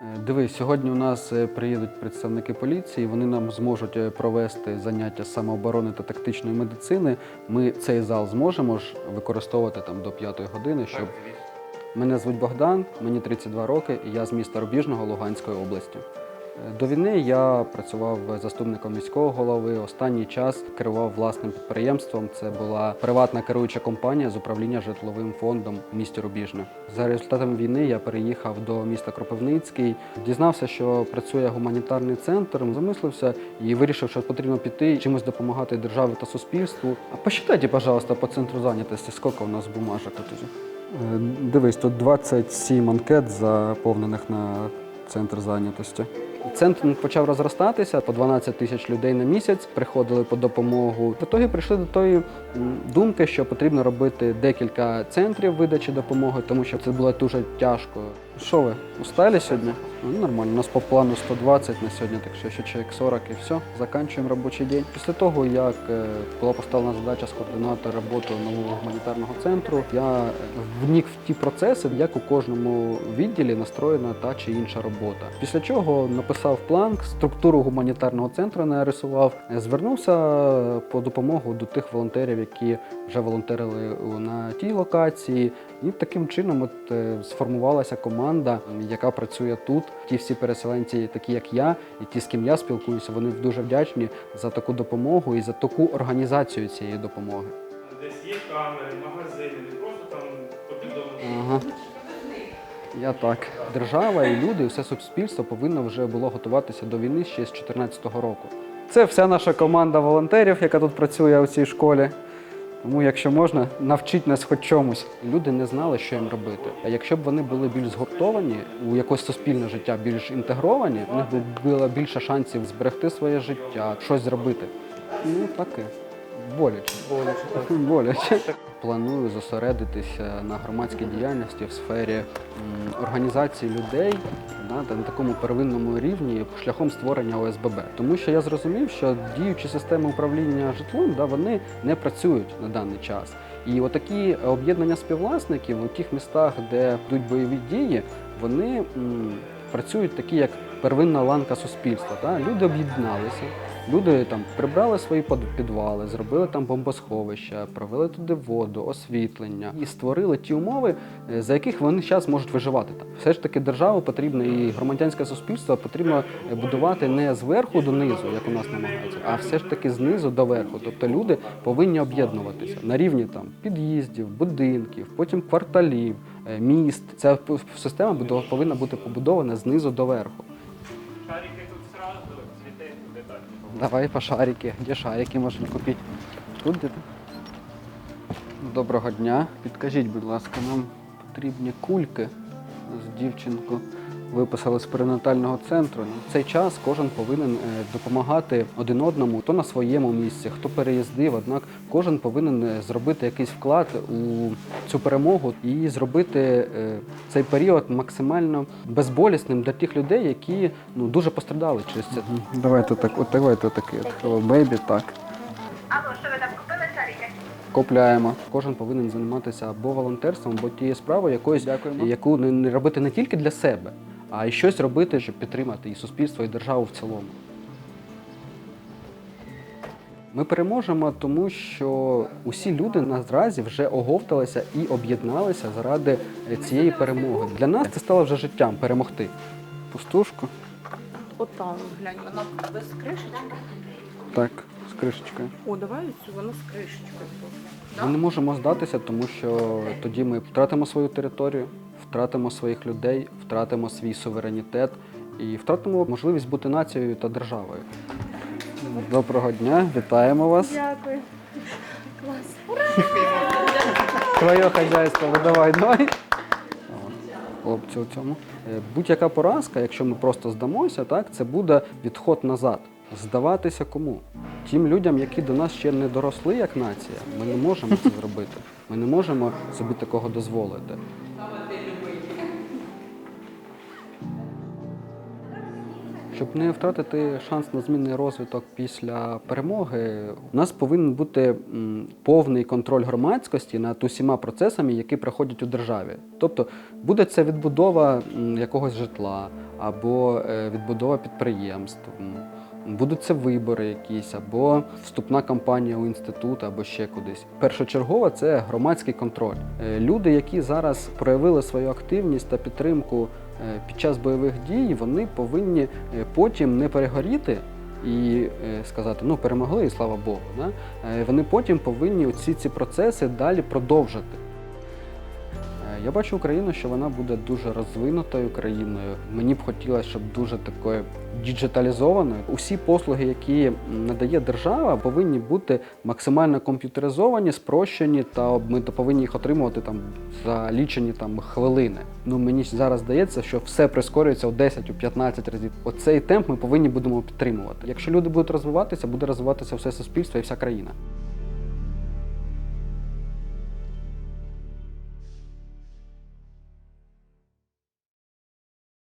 Е, Дивись, сьогодні у нас е, приїдуть представники поліції, вони нам зможуть е, провести заняття самооборони та тактичної медицини. Ми цей зал зможемо ж використовувати там до п'ятої години, щоб мене звуть Богдан, мені 32 роки, і я з міста Рубіжного Луганської області. До війни я працював заступником міського голови. Останній час керував власним підприємством. Це була приватна керуюча компанія з управління житловим фондом в місті Рубіжне. За результатами війни я переїхав до міста Кропивницький. Дізнався, що працює гуманітарний центр. Замислився і вирішив, що потрібно піти чимось допомагати державі та суспільству. А посчитайте, пожалуйста, по центру зайнятості, скільки у нас бумажок тут. Е, Дивись, тут 27 анкет заповнених на центр зайнятості. Центр почав розростатися по 12 тисяч людей на місяць приходили по допомогу. В ітогі прийшли до тої думки, що потрібно робити декілька центрів видачі допомоги, тому що це було дуже тяжко. Що ви устали сьогодні? Ну, нормально. У нас по плану 120 на сьогодні, так що ще чоловік 40 і все. Заканчуємо робочий день. Після того, як е, була поставлена задача скоординувати роботу нового гуманітарного центру, я вник в ті процеси, як у кожному відділі настроєна та чи інша робота. Після чого написав план, структуру гуманітарного центру нарисував, звернувся по допомогу до тих волонтерів, які вже волонтерили на тій локації. І таким чином от, е, сформувалася команда, яка працює тут. Ті всі переселенці, такі як я, і ті, з ким я спілкуюся, вони дуже вдячні за таку допомогу і за таку організацію цієї допомоги. Десь є камери, магазини, не просто там повідомлення. Ага. Я так. Держава і люди, і все суспільство повинно вже було готуватися до війни ще з 2014 року. Це вся наша команда волонтерів, яка тут працює у цій школі. Тому, якщо можна, навчіть нас хоч чомусь. Люди не знали, що їм робити. А якщо б вони були більш згуртовані, у якось суспільне життя більш інтегровані, у них було більше шансів зберегти своє життя, щось зробити. Ну таке. Боляче. Боляче. Боляче. Планую зосередитися на громадській діяльності в сфері організації людей да, на такому первинному рівні шляхом створення ОСББ. Тому що я зрозумів, що діючі системи управління житлом да, вони не працюють на даний час. І отакі об'єднання співвласників у тих містах, де йдуть бойові дії, вони м, працюють такі, як первинна ланка суспільства. Та? Люди об'єдналися, люди там прибрали свої підвали, зробили там бомбосховища, провели туди воду, освітлення і створили ті умови, е, за яких вони зараз можуть виживати там. Все ж таки державу потрібно і громадянське суспільство потрібно е, будувати не зверху донизу, як у нас намагаються, а все ж таки знизу до верху. Тобто люди повинні об'єднуватися на рівні там під'їздів, будинків, потім кварталів, е, міст. Ця система повинна бути побудована знизу до верху. Давай по шарики. Де шарики можна купити? Тут де? Доброго дня. Підкажіть, будь ласка, нам потрібні кульки з дівчинку. Виписали з перинатального центру. В цей час кожен повинен е, допомагати один одному, хто на своєму місці, хто переїздив. Однак кожен повинен е, зробити якийсь вклад у цю перемогу і зробити е, цей період максимально безболісним для тих людей, які ну дуже пострадали через це. Давайте так, от давайте такий от Hello так. Алло, що ви там купили шарики? Купляємо. Кожен повинен займатися або волонтерством, або тією справою, якоюсь, яку не, не робити не тільки для себе, а й щось робити, щоб підтримати і суспільство, і державу в цілому. Ми переможемо, тому що усі люди наразі вже оговталися і об'єдналися заради цієї перемоги. Для нас це стало вже життям перемогти. Пустушку. От глянь, вона без кришечки. Так, з кришечкою. О, давай цю, вона з кришечкою. Ми не можемо здатися, тому що тоді ми втратимо свою територію, втратимо своїх людей, втратимо свій суверенітет і втратимо можливість бути нацією та державою. Доброго дня, вітаємо вас. Дякую. Твоє хазяйство, видавай, давай. Хлопці у цьому. Е, Будь-яка поразка, якщо ми просто здамося, так, це буде відход назад. Здаватися кому? Тим людям, які до нас ще не доросли як нація, ми не можемо це зробити. Ми не можемо собі такого дозволити. Щоб не втратити шанс на змінний розвиток після перемоги, у нас повинен бути повний контроль громадськості над усіма процесами, які проходять у державі. Тобто буде це відбудова якогось житла або е, відбудова підприємств. Будуть це вибори якісь, або вступна кампанія у інститут, або ще кудись. Першочергово це громадський контроль. Е, Люди, які зараз проявили свою активність та підтримку під час бойових дій, вони повинні е, потім не перегоріти і е, сказати, ну перемогли, і слава Богу. Да? Е, Вони потім повинні ці ці процеси далі продовжити. Я бачу Україну, що вона буде дуже розвинутою країною. Мені б хотілося, щоб дуже такою діджиталізованою. Усі послуги, які надає держава, повинні бути максимально комп'ютеризовані, спрощені, та ми повинні їх отримувати там за лічені там хвилини. Ну мені зараз здається, що все прискорюється у 10 у 15 разів. Оцей темп ми повинні будемо підтримувати. Якщо люди будуть розвиватися, буде розвиватися все суспільство і вся країна.